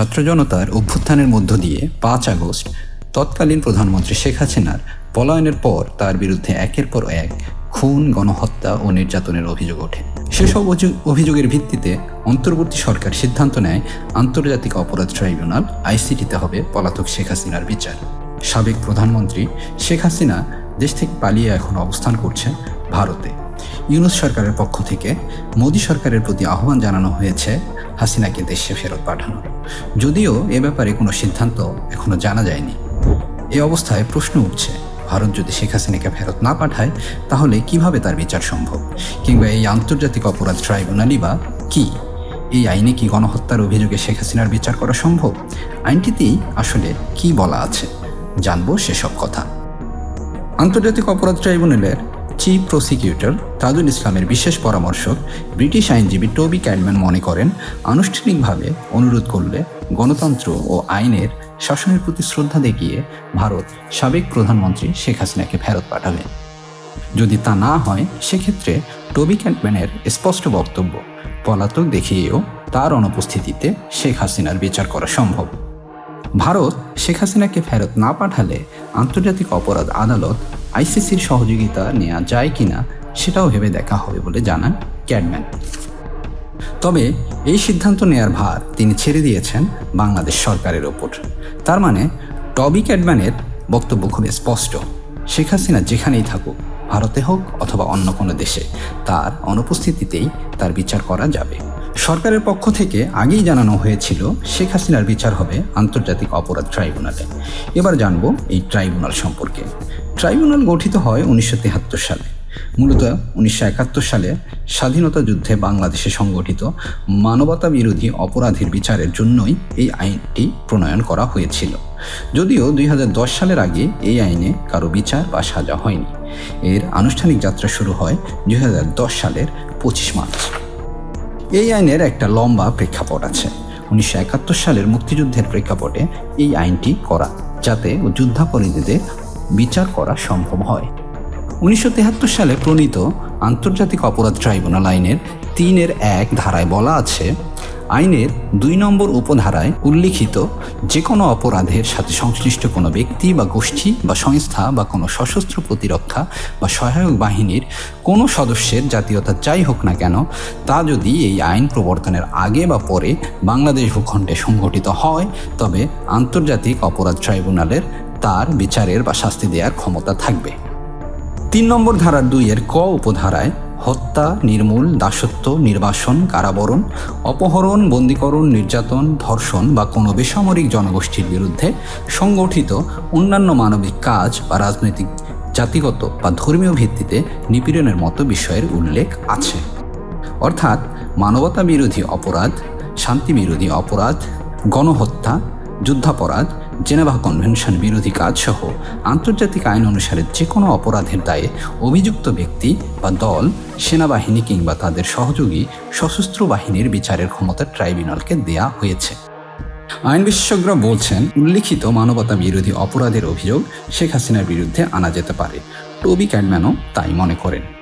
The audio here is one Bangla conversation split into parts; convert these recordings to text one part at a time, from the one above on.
ছাত্র জনতার অভ্যুত্থানের মধ্য দিয়ে পাঁচ আগস্ট তৎকালীন প্রধানমন্ত্রী শেখ হাসিনার পলায়নের পর তার বিরুদ্ধে একের পর এক খুন, গণহত্যা ও নির্যাতনের অভিযোগ ওঠে। সেসব অভিযোগের ভিত্তিতে অন্তর্বর্তী সরকার সিদ্ধান্ত নেয়, আন্তর্জাতিক অপরাধ ট্রাইব্যুনাল, আইসিটিতে হবে পলাতক শেখ হাসিনার বিচার। সাবেক প্রধানমন্ত্রী শেখ হাসিনা দেশ থেকে পালিয়ে এখন অবস্থান করছেন ভারতে। ইউনুস সরকারের পক্ষ থেকে মোদী সরকারের প্রতি আহ্বান জানানো হয়েছে হাসিনাকে দেশে ফেরত পাঠানোর যদিও এ ব্যাপারে কোনো সিদ্ধান্ত এখনও জানা যায়নি। এ অবস্থায় প্রশ্ন উঠছে, ভারত যদি শেখ হাসিনাকে ফেরত না পাঠায়, তাহলে কীভাবে তার বিচার সম্ভব? কিংবা এই আন্তর্জাতিক অপরাধ ট্রাইব্যুনালই বা কি? এই আইনে কি গণহত্যার অভিযোগে শেখ হাসিনার বিচার করা সম্ভব? আইনটিতেই আসলে কি বলা আছে? জানব সেসব কথা। আন্তর্জাতিক অপরাধ ট্রাইব্যুনালের চিফ প্রসিকিউটর তাজুল ইসলামের বিশেষ পরামর্শক ব্রিটিশ আইনজীবী টবি ক্যাডম্যান মনে করেন, আনুষ্ঠানিকভাবে অনুরোধ করলে গণতন্ত্র ও আইনের শাসনের প্রতি শ্রদ্ধা দেখিয়ে ভারত সাবেক প্রধানমন্ত্রী শেখ হাসিনাকে ফেরত পাঠাবে। যদি তা না হয়, সেক্ষেত্রে টবি ক্যাডম্যানের স্পষ্ট বক্তব্য পলাতক দেখিয়েও তার অনুপস্থিতিতে শেখ হাসিনার বিচার করা সম্ভব। ভারত শেখ হাসিনাকে ফেরত না পাঠালে আন্তর্জাতিক অপরাধ আদালত আইসিসির সহযোগিতা নেওয়া যায় কিনা সেটাও ভেবে দেখা হবে বলে জানান ক্যাডম্যান তবে এই সিদ্ধান্ত নেয়ার ভার তিনি ছেড়ে দিয়েছেন বাংলাদেশ সরকারের ওপর। তার মানে টবি ক্যাডম্যানের বক্তব্য খুব স্পষ্ট। শেখ হাসিনা যেখানেই থাকুক, ভারতে হোক অথবা অন্য কোনো দেশে, তার অনুপস্থিতিতেই তার বিচার করা যাবে। সরকারের পক্ষ থেকে আগেই জানানো হয়েছিল, শেখ হাসিনার বিচার হবে আন্তর্জাতিক অপরাধ ট্রাইব্যুনালে। এবার জানব এই ট্রাইব্যুনাল সম্পর্কে। ট্রাইব্যুনাল গঠিত হয় উনিশশো সালে। মূলত উনিশশো একাত্তর সালে স্বাধীনতা যুদ্ধে বাংলাদেশে সংগঠিত মানবতা বিরোধী অপরাধের বিচারের জন্যই এই আইনটি প্রণয়ন করা হয়েছিল। যদিও দুই হাজার দশ সালের আগে এই আইনে কারও বিচার বা সাজা হয়নি। এর আনুষ্ঠানিক যাত্রা শুরু হয় দুই হাজার দশ সালের পঁচিশ মার্চ। এই আইনের একটা লম্বা প্রেক্ষাপট আছে। উনিশশো একাত্তর সালের মুক্তিযুদ্ধের প্রেক্ষাপটে এই আইনটি করা, যাতে যুদ্ধাপরাধীদের বিচার করা সম্ভব হয়। উনিশশো সালে প্রণীত আন্তর্জাতিক অপরাধ ট্রাইব্যুনাল আইনের তিনের এক ধারায় বলা আছে, আইনের দুই নম্বর উপধারায় উল্লিখিত যে কোনো অপরাধের সাথে সংশ্লিষ্ট কোনো ব্যক্তি বা গোষ্ঠী বা সংস্থা বা কোনো সশস্ত্র প্রতিরক্ষা বা সহায়ক বাহিনীর কোনো সদস্যের জাতীয়তা যাই হোক না কেন, তা যদি এই আইন প্রবর্তনের আগে বা পরে বাংলাদেশ ভূখণ্ডে সংঘটিত হয়, তবে আন্তর্জাতিক অপরাধ ট্রাইব্যুনালের তার বিচারের বা শাস্তি দেওয়ার ক্ষমতা থাকবে। তিন নম্বর ধারার দুইয়ের ক উপধারায় হত্যা, নির্মূল, দাসত্ব, নির্বাসন, কারাবরণ, অপহরণ, বন্দীকরণ, নির্যাতন, ধর্ষণ বা কোনো বেসামরিক জনগোষ্ঠীর বিরুদ্ধে সংগঠিত অন্যান্য মানবিক কাজ বা রাজনৈতিক, জাতিগত বা ধর্মীয় ভিত্তিতে নিপীড়নের মতো বিষয়ের উল্লেখ আছে। অর্থাৎ মানবতা বিরোধী অপরাধ শান্তি বিরোধী অপরাধ, গণহত্যা যুদ্ধাপরাধ, জেনেভা কনভেনশন বিরোধী কাজসহ আন্তর্জাতিক আইন অনুসারে যে কোনো অপরাধের দায়ে অভিযুক্ত ব্যক্তি বা দল, সেনাবাহিনী কিংবা তাদের সহযোগী সশস্ত্র বাহিনীর বিচারের ক্ষমতা ট্রাইব্যুনালকে দেয়া হয়েছে। আইন বিশেষজ্ঞরা বলছেন, উল্লিখিত মানবতা বিরোধী অপরাধের অভিযোগ শেখ হাসিনার বিরুদ্ধে আনা যেতে পারে। টবি ক্যাডম্যানও তাই মনে করেন।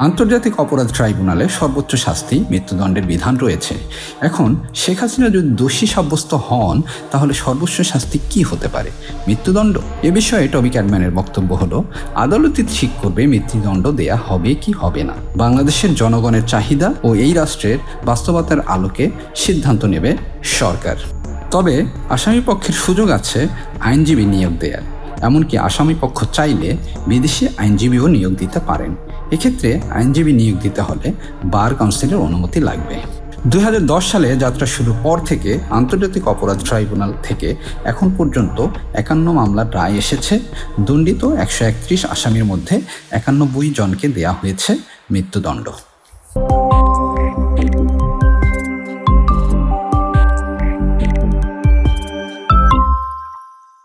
আন্তর্জাতিক অপরাধ ট্রাইব্যুনালে সর্বোচ্চ শাস্তি মৃত্যুদণ্ডের বিধান রয়েছে। এখন, শেখ হাসিনা যদি দোষী সাব্যস্ত হন, তাহলে সর্বোচ্চ শাস্তি কি হতে পারে? মৃত্যুদণ্ড? এ বিষয়ে টবি ক্যাডম্যানের বক্তব্য হলো আদালতই ঠিক করবে মৃত্যুদণ্ড দেয়া হবে কি হবে না। বাংলাদেশের জনগণের চাহিদা ও এই রাষ্ট্রের বাস্তবতার আলোকে সিদ্ধান্ত নেবে সরকার। তবে আসামি পক্ষের সুযোগ আছে আইনজীবী নিয়োগ দেয়ার। এমনকি আসামি পক্ষ চাইলে বিদেশি আইনজীবীও নিয়োগ দিতে পারেন। এক্ষেত্রে আইনজীবী নিয়োগ দিতে হলে বার কাউন্সিলের অনুমতি লাগবে। দু হাজার দশ সালে যাত্রা শুরুর পর থেকে আন্তর্জাতিক অপরাধ ট্রাইব্যুনাল থেকে এখন পর্যন্ত একান্ন মামলার রায় এসেছে। দণ্ডিত একশো একত্রিশ আসামির মধ্যে একানব্বই জনকে দেয়া হয়েছে মৃত্যুদণ্ড।